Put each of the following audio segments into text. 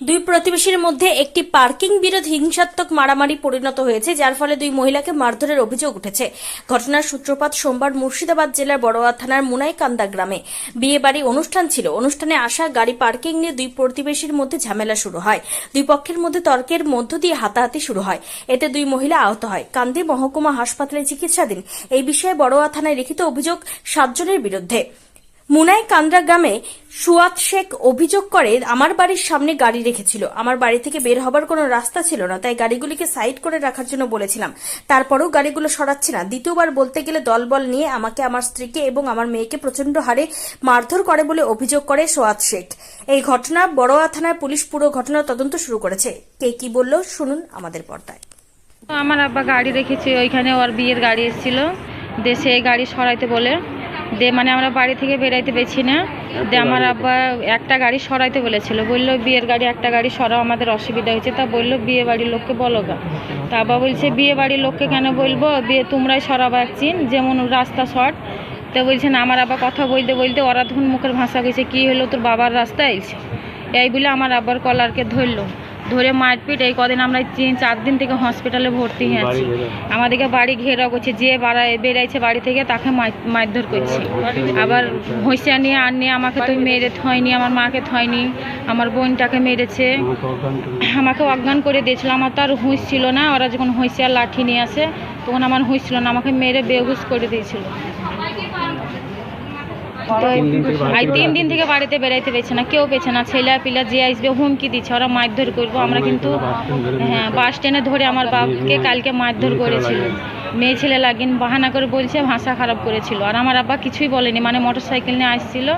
দুই প্রতিবেশীর মধ্যে একটি পার্কিং বিরোধ হিংসাত্মক মারামারি পরিণত হয়েছে, যার ফলে দুই মহিলাকে মারধরের অভিযোগ উঠেছে। ঘটনার সূত্রপাত সোমবার মুর্শিদাবাদ জেলার বড়োয়া থানার মুনাইকান্দা গ্রামে। বিয়ে বাড়ি অনুষ্ঠান ছিল। অনুষ্ঠানে আসা গাড়ি পার্কিং নিয়ে দুই প্রতিবেশীর মধ্যে ঝামেলা শুরু হয়। দুই পক্ষের মধ্যে তর্কের মধ্য দিয়ে হাতাহাতি শুরু হয়। এতে দুই মহিলা আহত হয়। কান্দি মহকুমা হাসপাতালে চিকিৎসাধীন। এই বিষয়ে বড়োয়া থানায় লিখিত অভিযোগ সাতজনের বিরুদ্ধে। মুনাই কান্দ্রা গ্রামে সুয়াত শেখ অভিযোগ করে, আমার বাড়ির সামনে গাড়ি রেখেছিল। আমার বাড়ি থেকে বের হবার কোনো রাস্তা ছিল না, তাই গাড়িগুলিকে সাইড করে রাখার জন্য বলেছিলাম। তারপরেও গাড়িগুলো সরাচ্ছে না। দ্বিতীয়বার বলতে গেলে দলবল নিয়ে আমাকে আমার স্ত্রীকে এবং আমার মেয়েকে প্রচণ্ড হারে মারধর করে বলে অভিযোগ করে সোয়াত শেখ। এই ঘটনা বড়োয়া থানায় পুলিশ পুরো ঘটনার তদন্ত শুরু করেছে। কে কি বলল, শুনুন আমাদের পর্দায়। আমার আব্বা গাড়ি রেখেছে, ওইখানে ওর বিয়ের গাড়ি এসেছিল। দেশে গাড়ি সরাইতে বলে দে মানে আমরা বাড়ি থেকে বেরাইতে পেরেছি না। দে আমার আব্বা একটা গাড়ি সরাইতে বলেছিল। বলল বিয়ের গাড়ি একটা গাড়ি সরাও আমাদের অসুবিধা হয়েছে। তা বলল বিয়ে বাড়ির লোককে বলো গা। তা আব্বা বলছে বিয়ে বাড়ির লোককে কেন বলব? বিয়ে তোমরাই সরাবো একচিন যেমন রাস্তা শর্ট। তো বলছেন আমার আব্বা কথা বলতে বলতে ওরা তখন মুখের ভাষা কইছে কি হলো তোর বাবার রাস্তা এলছে এই বলে আমার আব্বার কলারকে ধরলো। ধরে মারপিট এই কদিন আমরা তিন চার দিন থেকে হসপিটালে ভর্তি হয়ে আছি। আমাদেরকে বাড়ি ঘেরাও করছে যে বাড়ায় বেড়াইছে বাড়ি থেকে তাকে মার- মারধর করছে। আবার হইসা নিয়ে আর নিয়ে আমাকে তো মেরে থয়নি আমার মাকে থয়নি আমার বোনটাকে মেরেছে। আমাকে অজ্ঞান করে দিয়েছিল আমার তো আর হুঁশ ছিল না ওরা যখন হুঁশিয়ার লাঠি নিয়ে আসে তখন আমার হুঁশ ছিল না আমাকে মেরে বেহুশ করে দিয়েছিল। তো আই তিন দিন থেকে বাড়িতে বেড়াইতে পেয়েছে না কেউ পেয়েছে না ছেলে পিলা যে আসবে হুমকি দিচ্ছে ওরা মারধর করব আমরা কিন্তু হ্যাঁ বাস স্ট্যান্ডে ধরে আমার বাপকে কালকে মারধর করেছিল। মেয়ে ছেলে লাগিন বাহানা করে বলছে ভাষা খারাপ করেছিল। আর আমার আব্বা কিছুই বলেনি মানে মোটর সাইকেল নিয়ে আসছিল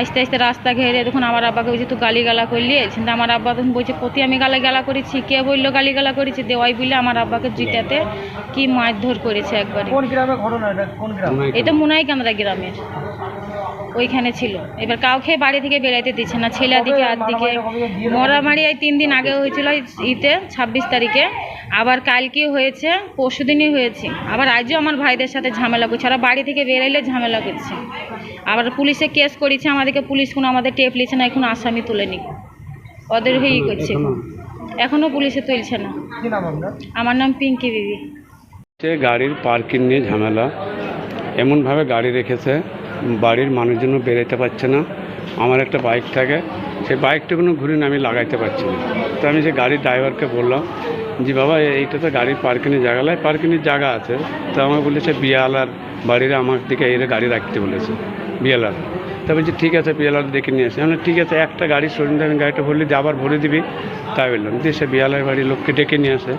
আস্তে আস্তে রাস্তা ঘেরে দেখুন আমার আব্বাকে বলছে তুই গালি গালা করলি? কিন্তু আমার আব্বা তখন বলছে প্রতি আমি গালা গালা করেছি কে বলল গালি গালা করেছি? দেওয়াই বলে আমার আব্বাকে জিটাতে কি মারধর করেছে একবারে। কোন গ্রামে ঘটনা এটা? কোন গ্রাম? এটা মুনাইকান্দা গ্রামের ওইখানে ছিল। এবার কাউকে বাড়ি থেকে বেরাইতে দিচ্ছে না ছেলে দিকে আর দিকে। মরামারি এই তিন দিন আগে হয়েছিল ইতে ছাব্বিশ তারিখে। আবার কালকে হয়েছে পরশু দিনই হয়েছে। আবার আজও আমার ভাইদের সাথে ঝামেলা করছে। ওরা বাড়ি থেকে বেরাইলে ঝামেলা করছে। আবার পুলিশে কেস করেছে আমাদেরকে পুলিশ কোনো আমাদের টেপ লিছে না এখন আসামি তুলেনি ওদের হয়েই করছে। এখনও পুলিশে তুলছে না। কি নাম আপনার? আমার নাম পিঙ্কি বিবি গাড়ির পার্কিং নিয়ে ঝামেলা এমনভাবে গাড়ি রেখেছে বাড়ির মানুষজনও বেরোতে পারছে না। আমার একটা বাইক থাকে। সেই বাইকটা কোনো ঘুরে আমি লাগাইতে পারছি না। তো আমি যে গাড়ির ড্রাইভারকে বললাম যে বাবা এইটা তো গাড়ির পার্কিংয়ের জায়গা নয় পার্কিংয়ের জায়গা আছে। তো আমাকে বলেছে বিয়ালার বাড়ির আমার দিকে এর গাড়ি রাখতে বলেছে বিয়ালার। তা বলছি ঠিক আছে বিয়ালার দেখে নিয়ে আসি। আমি বললাম, ঠিক আছে একটা গাড়ি সরিয়ে গাড়িটা ভরলে দিয়ে আবার ভরে দিবি। তাই বললাম দিয়ে সে বিয়ালার বাড়ির লোককে ডেকে নিয়ে আসে।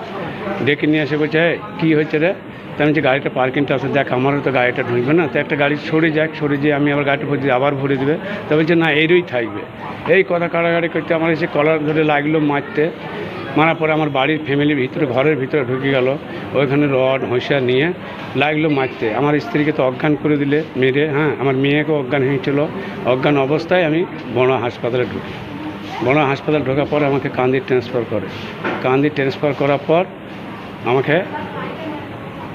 ডেকে নিয়ে আসে বলছে "এই, কী হয়েছে রে? তা আমি যে গাড়িটা পার্কিংটা আছে দেখ আমারও তো গাড়িটা ঢুকবে না। তো একটা গাড়ি সরে যাক সরে যেয়ে আমি আবার গাড়িটা ভরে আবার ভরে দেবে। তা বলছে না এরই থাকবে। এই কথা কাড়াকাড়ি করতে আমার এসে কলার ধরে লাগল মারতে। মারার পরে আমার বাড়ির ফ্যামিলির ভিতরে, ঘরের ভিতরে ঢুকে গেল। ওইখানে রড, হইসা নিয়ে লাগল মারতে। আমার স্ত্রীকে তো অজ্ঞান করে দিলে, মেরে হ্যাঁ আমার মেয়েকে অজ্ঞান হয়েছিল। অজ্ঞান অবস্থায় আমি বড় হাসপাতালে ঢুকি। বড় হাসপাতাল ঢোকার পর আমাকে কান্দি ট্রান্সফার করে। কান্দি ট্রান্সফার করার পর আমাকে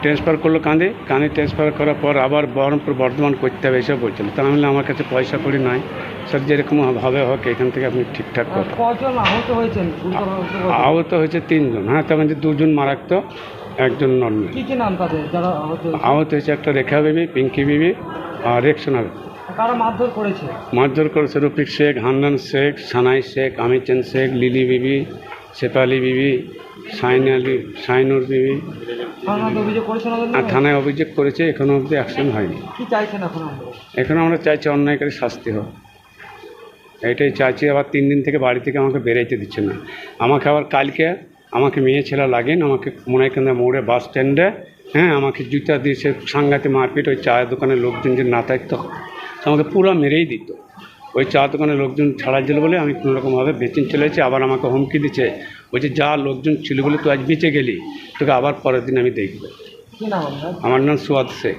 ট্রান্সফার করল কাঁদে কাঁদে ট্রান্সফার করার পর আবার বহরমপুর বর্ধমান করতে হবে এসব বলছিল। বললাম, আমার কাছে পয়সা করি নাই। স্যার যেরকম হবে হোক এখান থেকে আপনি ঠিকঠাক করেন। আহত হয়েছেন? আহত হয়েছে তিনজন। হ্যাঁ তার মধ্যে দুজন মারাত্মক একজন নর্মাল। আহত হয়েছে? একটা রেখা বিবি পিঙ্কি বিবি আর রেকসোনা বিবি। মারধর করেছে? মারধর করেছে রফিক শেখ হান্নান শেখ সানাই শেখ আমিচান শেখ লিলি বিবি শেফালি বিবি সাইন আলী সাইনুর বিবি। আর থানায় অভিযোগ করেছে এখনও অবধি অ্যাকশন হয়নি। এখন আমরা? চাইছি অন্যায়কারী শাস্তি হোক। এটাই চাইছি আবার তিন দিন থেকে বাড়ি থেকে আমাকে বেরাইতে দিচ্ছে না। আমাকে আবার কালকে আমাকে মেয়ে ছেলে লাগেন আমাকে মোনাইকান্দা মোড়ে বাস স্ট্যান্ডে হ্যাঁ আমাকে জুতা দিয়েছে সাংঘাতে মারপিট ওই চায়ের দোকানের লোকজন যে না থাকতো আমাকে পুরো মেরেই দিত। ওই চা দোকানে লোকজন ছাড়া দিল বলে আমি কোনোরকমভাবে বেচিন চলেছি আবার আমাকে হুমকি দিচ্ছে। বলছে যা লোকজন ছিল বলে তুই আজ বেঁচে গেলি তোকে আবার পরের দিন আমি দেখব। আমার নাম সুয়াদ শেখ।